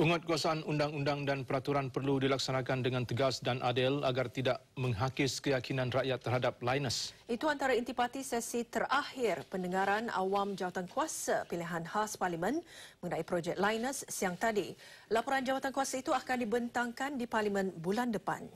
Penguatkuasaan undang-undang dan peraturan perlu dilaksanakan dengan tegas dan adil agar tidak menghakis keyakinan rakyat terhadap Linus. Itu antara intipati sesi terakhir pendengaran awam jawatan kuasa pilihan khas Parlimen mengenai projek Linus siang tadi. Laporan jawatan kuasa itu akan dibentangkan di Parlimen bulan depan.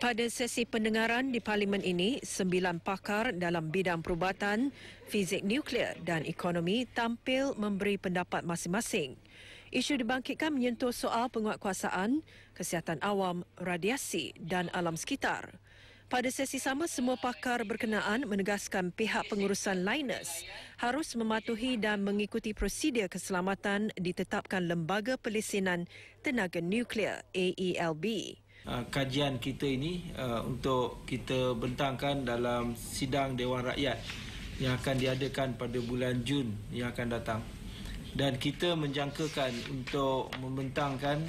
Pada sesi pendengaran di parlimen ini, sembilan pakar dalam bidang perubatan, fizik nuklear dan ekonomi tampil memberi pendapat masing-masing. Isu dibangkitkan menyentuh soal penguatkuasaan, kesihatan awam, radiasi dan alam sekitar. Pada sesi sama, semua pakar berkenaan menegaskan pihak pengurusan Linus harus mematuhi dan mengikuti prosedur keselamatan ditetapkan Lembaga Pelesinan Tenaga Nuklear AELB. Uh, kajian kita ini uh, untuk kita bentangkan dalam sidang Dewan Rakyat yang akan diadakan pada bulan Jun yang akan datang. Dan kita menjangkakan untuk membentangkan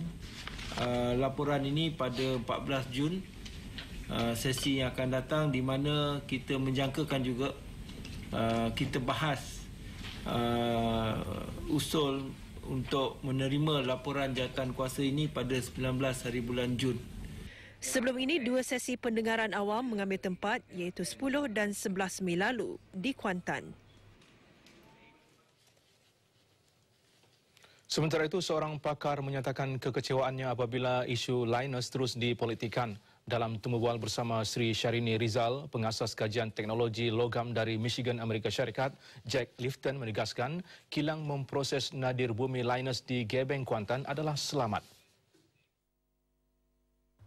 uh, laporan ini pada 14 Jun sesi yang akan datang di mana kita menjangkakan juga kita bahas uh, usul untuk menerima laporan jawatan kuasa ini pada 19 hari bulan Jun. Sebelum ini, dua sesi pendengaran awam mengambil tempat iaitu 10 dan 11 Mei lalu di Kuantan. Sementara itu, seorang pakar menyatakan kekecewaannya apabila isu Linus terus dipolitikan. Dalam temubual bersama Sri Syarini Rizal, pengasas kajian teknologi logam dari Michigan, Amerika Syarikat, Jack Lifton menegaskan kilang memproses nadir bumi Linus di Gebeng, Kuantan adalah selamat.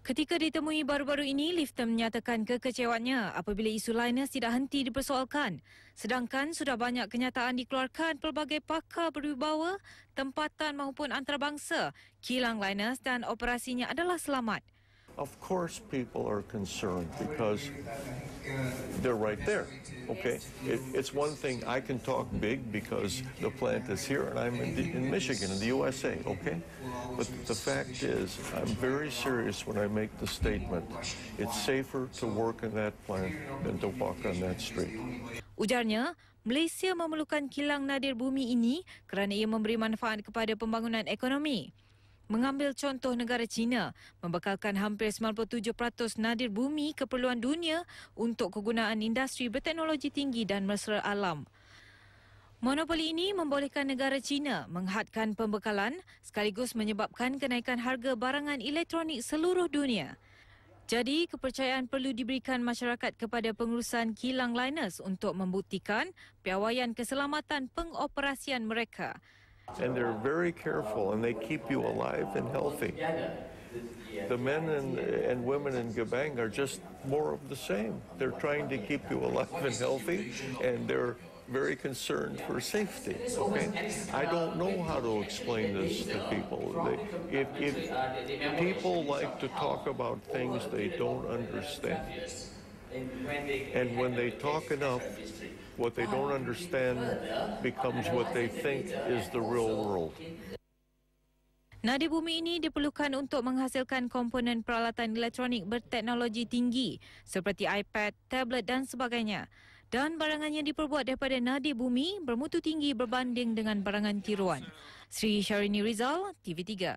Ketika ditemui baru-baru ini, Lifton menyatakan kekecewaannya apabila isu Linus tidak henti dipersoalkan. Sedangkan sudah banyak kenyataan dikeluarkan pelbagai pakar berwibawa, tempatan maupun antarabangsa. Kilang Linus dan operasinya adalah selamat. Of course people are concerned because they're right there. Okay, it, it's one thing I can talk big because the plant is here and I'm in, the, in Michigan, in the USA. Okay, but the fact is, I'm very serious when I make the statement. It's safer to work in that plant than to walk on that street. Ujarnya, Malaysia memerlukan kilang nadir bumi ini kerana ia memberi manfaat kepada pembangunan ekonomi. Mengambil contoh negara China, membekalkan hampir 97% nadir bumi keperluan dunia untuk kegunaan industri berteknologi tinggi dan mesra alam. Monopoli ini membolehkan negara China menghadkan pembekalan sekaligus menyebabkan kenaikan harga barangan elektronik seluruh dunia. Jadi, kepercayaan perlu diberikan masyarakat kepada pengurusan kilang Linus untuk membuktikan piawaian keselamatan pengoperasian mereka and they're very careful and they keep you alive and healthy. The men and, and women in Gabang are just more of the same. They're trying to keep you alive and healthy, and they're very concerned for safety. Okay, I don't know how to explain this to people. They, if, if people like to talk about things they don't understand, and when they talk enough, what they don't understand becomes what they think is the real world. Nadi bumi ini diperlukan untuk menghasilkan komponen peralatan elektronik berteknologi tinggi seperti iPad, tablet dan sebagainya. Dan barangan yang diperbuat daripada nadi bumi bermutu tinggi berbanding dengan barangan tiruan. Sri Syarini Rizal, TV3.